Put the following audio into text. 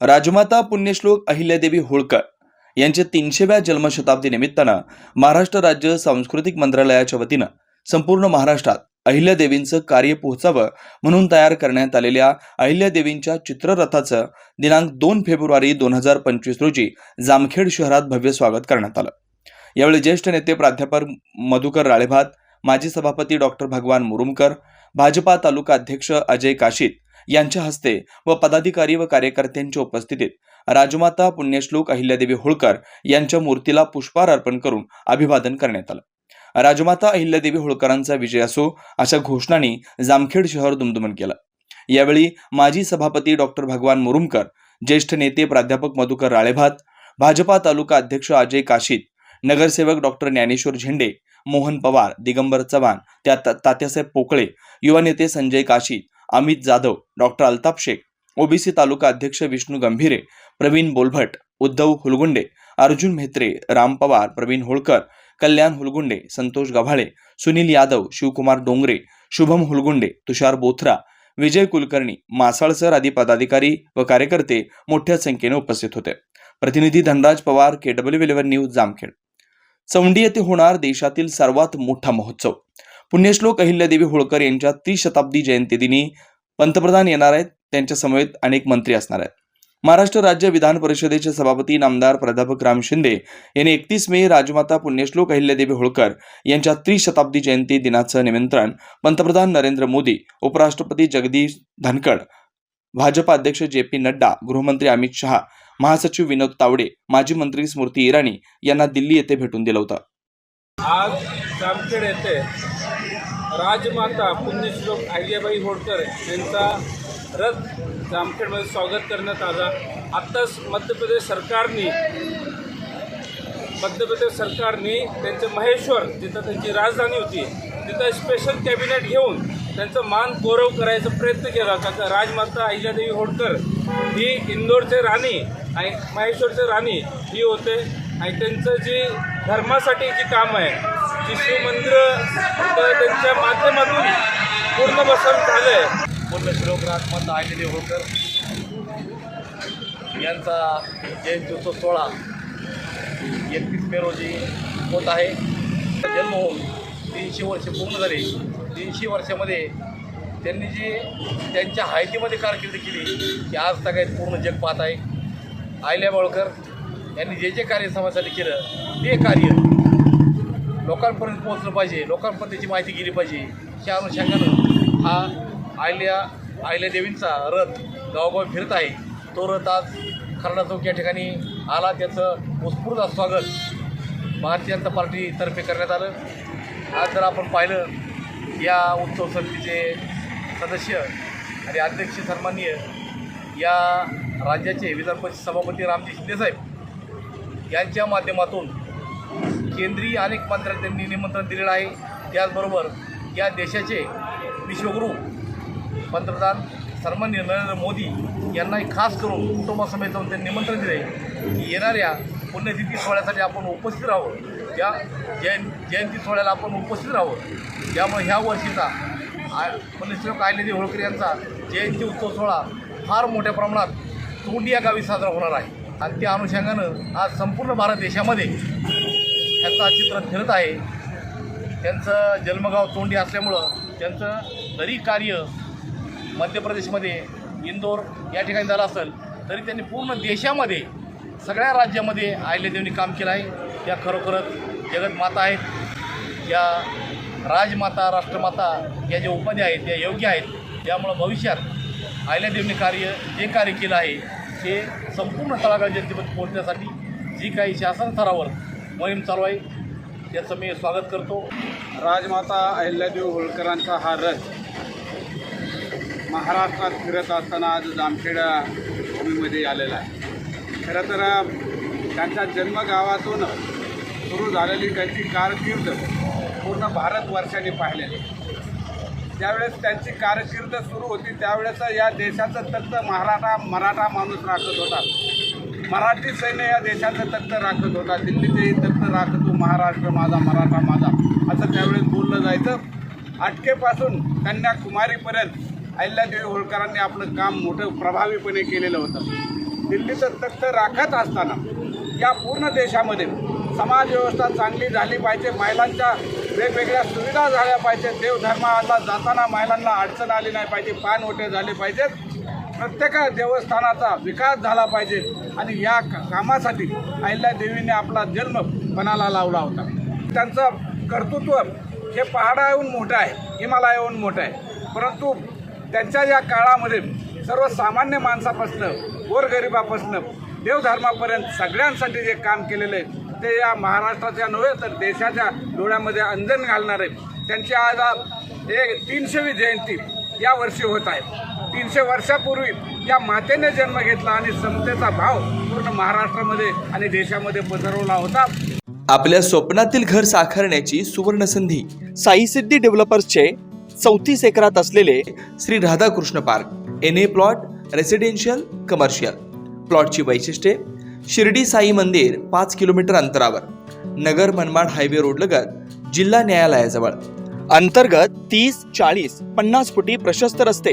राजमाता पुण्यश्लोक अहिल्यादेवी होळकर यांच्या तीनशेव्या जन्मशताब्दी निमित्तानं महाराष्ट्र राज्य सांस्कृतिक मंत्रालयाच्या वतीनं संपूर्ण महाराष्ट्रात अहिल्यादेवींचं कार्य पोहोचावं म्हणून तयार करण्यात आलेल्या अहिल्यादेवींच्या चित्ररथाचं दिनांक दोन फेब्रुवारी दोन हजार पंचवीस रोजी जामखेड शहरात भव्य स्वागत करण्यात आलं. यावेळी ज्येष्ठ नेते प्राध्यापक मधुकर राळेभात माजी सभापती डॉक्टर भगवान मुरुमकर भाजपा तालुका अध्यक्ष अजय काशीत यांच्या हस्ते व पदाधिकारी व कार्यकर्त्यांच्या उपस्थितीत राजमाता पुण्यश्लोक अहिल्यादेवी होळकर यांच्या मूर्तीला पुष्पहार अर्पण करून अभिवादन करण्यात आलं. राजमाता अहिल्यादेवी होळकरांचा विजय असो अशा घोषणांनी जामखेड शहर दुमदुमन केलं. यावेळी माजी सभापती डॉक्टर भगवान मुरुमकर ज्येष्ठ नेते प्राध्यापक मधुकर राळेभात भाजपा तालुका अध्यक्ष अजय काशीत नगरसेवक डॉक्टर ज्ञानेश्वर झेंडे मोहन पवार दिगंबर चव्हाण त्या तात्यासाहेब पोकळे युवा नेते संजय काशीत अमित जाधव डॉक्टर अल्ताप शेख ओबीसी तालुका अध्यक्ष विष्णू गंभीरे प्रवीण बोलभट उद्धव हुलगुंडे अर्जुन म्हेत्रे राम पवार प्रवीण होळकर कल्याण हुलगुंडे संतोष गव्हाळे सुनील यादव शिवकुमार डोंगरे शुभम हुलगुंडे तुषार बोथरा विजय कुलकर्णी मासाळसर आदी पदाधिकारी व कार्यकर्ते मोठ्या संख्येने उपस्थित होते. प्रतिनिधी Dhanraj Pawar K W eleven news Jamkhed. Chondi येथे होणार देशातील सर्वात मोठा महोत्सव. पुण्यश्लोक अहिल्यादेवी होळकर यांच्या त्रिशताब्दी जयंती दिनी पंतप्रधान येणार आहेत. त्यांच्या समवेत अनेक मंत्री असणार आहेत. महाराष्ट्र राज्य विधान परिषदेचे सभापती नामदार प्राध्यापक राम शिंदे यांनी एकतीस मे राजमाता पुण्यश्लोक अहिल्यादेवी होळकर यांच्या त्रिशताब्दी जयंती दिनाचं निमंत्रण पंतप्रधान नरेंद्र मोदी उपराष्ट्रपती जगदीश धनखड भाजपा अध्यक्ष जे पी नड्डा गृहमंत्री अमित शहा महासचिव विनोद तावडे माजी मंत्री स्मृती इराणी यांना दिल्ली येथे भेटून दिलं होतं. आज जामखेड येथे राजमाता पुण्यश्लोक अहिल्याबाई होळकर यांचा रथ जामखेडमध्ये स्वागत करण्यात आला. आत्ताच मध्य प्रदेश सरकारने मध्य प्रदेश सरकारने त्यांचं महेश्वर जिथं त्यांची राजधानी होती तिथं स्पेशल कॅबिनेट घेऊन त्यांचा मान गौरव करायचा प्रयत्न केला. का राजमाता अहिल्यादेवी होळकर ही इंदोरचे राणी आणि महेश्वरचे राणी ही होते. आणि त्यांचं जी धर्मासाठी जी काम आहे जी शिवमंदिरं त्यांच्या माध्यमातून पूर्ण बसवून झालंय पूर्ण पुण्यश्लोक आलेले अहिल्यादेवी होळकर यांचा जयंतीचा सोहळा एकतीस मे रोजी होत आहे. जन्म होऊन तीनशे वर्ष पूर्ण झाली. तीनशे वर्षामध्ये त्यांनी जी त्यांच्या हायतीमध्ये कारकीर्द केली की आज सगळ्यात पूर्ण जग पाहत आहे. आयल्या बाळकर यांनी जे जे कार्य समाजासाठी केलं ते कार्य लोकांपर्यंत पोहोचलं पाहिजे लोकांपर्यंत त्याची माहिती गेली पाहिजे. त्या अनुषंगानं हा आयल्या आयल्या देवींचा रथ गावोगाव फिरत आहे. तो रथ आज खरडा चौक या ठिकाणी आला. त्याचं उत्स्फूर्त स्वागत भारतीय जनता पार्टीतर्फे करण्यात आलं. आज जर आपण पाहिलं या उत्सव समितीचे सदस्य आणि अध्यक्ष सन्माननीय या राज्याचे विधान परिषद सभापती रामजी शिंदेसाहेब यांच्या माध्यमातून केंद्रीय अनेक मंत्र्यांना त्यांनी निमंत्रण दिलेलं आहे. त्याचबरोबर या देशाचे विश्वगुरू पंतप्रधान सन्मान्य नरेंद्र मोदी यांनाही खास करून कुटुंबासमेत जाऊन त्यांनी निमंत्रण दिले की येणाऱ्या पुण्यतिथी सोहळ्यासाठी आपण उपस्थित राहावं. या जयं जयंती सोहळ्याला आपण उपस्थित राहावं. त्यामुळे ह्या वर्षीचा आ पुण्यश्लोक आयलेदी होळकर यांचा जयंती उत्सव सोहळा फार मोठ्या प्रमाणात तोंडी या गावी साजरा होणार आहे. आणि त्या अनुषंगानं आज संपूर्ण भारत देशामध्ये त्यांचं चित्र फिरत आहे. त्यांचं जन्मगाव तोंडी असल्यामुळं त्यांचं जरी कार्य मध्य प्रदेशमध्ये इंदोर या ठिकाणी झालं असेल तरी त्यांनी पूर्ण देशामध्ये सगळ्या राज्यामध्ये अहिल्यादेवींनी काम केलं आहे. या खरोखरच जगतमाता आहेत. या राजमाता राष्ट्रमाता या ज्या उपाध्या आहेत त्या योग्य आहेत. त्यामुळं भविष्यात अहिल्यादेवींनी कार्य जे कार्य केलं आहे ते संपूर्ण तळागाळ जनतेमध्ये पोहोचण्यासाठी जी काही शासन स्तरावर मोहीम चालू आहे त्याचं मी स्वागत करतो. राजमाता अहिल्यादेवी होळकरांचा हा रथ महाराष्ट्रात फिरत असताना आज जामखेडा भूमीमध्ये आलेला आहे. खरं तर त्यांच्या जन्मगावातून सुरू झालेली त्यांची कारकीर्द पूर्ण भारतवर्षाने पाहिलेली. ज्यावेळेस त्यांची कारकीर्द सुरू होती त्यावेळेस या देशाचं तख्त मराठा मराठा माणूस राखत होता. मराठी सैन्य या देशाचं तख्त राखत होता. दिल्लीचेही तख्त तू महाराष्ट्र माझा मराठा माझा. असं त्यावेळेस बोललं जायचं. अटकेपासून कन्याकुमारीपर्यंत अहिल्यादेवी होळकरांनी आपलं काम मोठं प्रभावीपणे केलेलं होतं. दिल्लीचं तख्त राखत असताना या पूर्ण देशामध्ये समाजव्यवस्था चांगली झाली पाहिजे. महिलांच्या वेगवेगळ्या सुविधा झाल्या पाहिजेत. देवधर्माला जाताना महिलांना अडचण आली नाही पाहिजे. पानवटे झाले पाहिजेत. प्रत्येक देवस्थानाचा विकास झाला पाहिजे आणि या का- कामासाठी अहिल्यादेवीने आपला जन्म मनाला लावला होता. त्यांचं कर्तृत्व हे पहाडाहून मोठं आहे हिमालयाहून मोठं आहे. परंतु त्यांच्या या काळामध्ये सर्वसामान्य माणसापासनं गोरगरिबापासनं देवधर्मापर्यंत सगळ्यांसाठी जे काम केलेलं आहे ते या महाराष्ट्राच्या नव्हे तर देशाच्या डोळ्यामध्ये अंजन घालणारे त्यांची आज एक तीनशेवी जयंती या वर्षी होत आहे. तीनशे वर्षापूर्वी या मातेने जन्म घेतला आणि समतेचा भाव पूर्ण महाराष्ट्रामध्ये आणि देशामध्ये पसरवला होता. आपल्या स्वप्नातील घर साकारण्याची सुवर्ण संधी साई सिद्धी डेव्हलपर्सचे चौतीस एकरात असलेले Shri Radhakrishna park N A plot residential commercial प्लॉटची वैशिष्ट्ये शिर्डी साई मंदिर पाच किलोमीटर अंतरावर नगर मनमाड हायवे रोड लगत जिल्हा न्यायालयाजवळ. अंतर्गत तीस चाळीस पन्नास फुटी प्रशस्त रस्ते.